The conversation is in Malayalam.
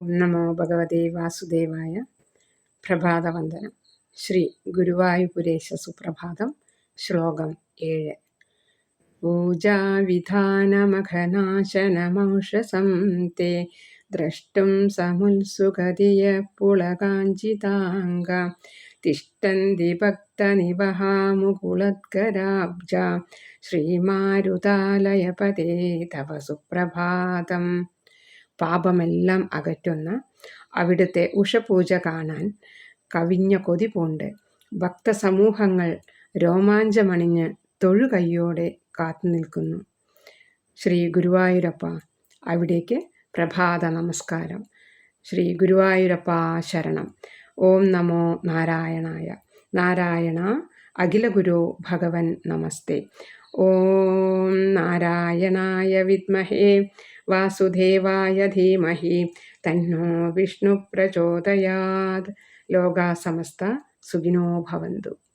നമോ ഭഗവതേ വാസുദേവായ പ്രഭാതവന്ദനം. ശ്രീ ഗുരുവായൂപുരേശ സുപ്രഭാതം ശ്ലോകം ഏഴ്. പൂജാവിധാനമഘനാശനമൗഷസം തേ ദ്രഷ്ടും സമുത്സുകതിയ പുളകാഞ്ചിതാംഗ തിഷ്ടന്തി ഭക്തനിവഹാമുകുളത്കരാബ്ജ ശ്രീമാരുതാലയപതേ തവ സുപ്രഭാതം. പാപമെല്ലാം അകറ്റുന്ന അവിടുത്തെ ഉഷപൂജ കാണാൻ കവിഞ്ഞ കൊതി പൂണ്ട്. ഭക്തസമൂഹങ്ങൾ രോമാഞ്ചമണിഞ്ഞ് തൊഴുകൈയോടെ കാത്തു നിൽക്കുന്നു ശ്രീ ഗുരുവായൂരപ്പ അവിടേക്ക് പ്രഭാത നമസ്കാരം. ശ്രീ ഗുരുവായൂരപ്പ ശരണം. ഓം നമോ നാരായണായ. നാരായണ അഖിലഗുരു ഭഗവൻ നമസ്തേ. ॐ नारायणाय विद्महे वासुदेवाय धीमहि तन्नो विष्णुप्रचोदयात्। लोका समस्ता सुखिनो भवन्तु।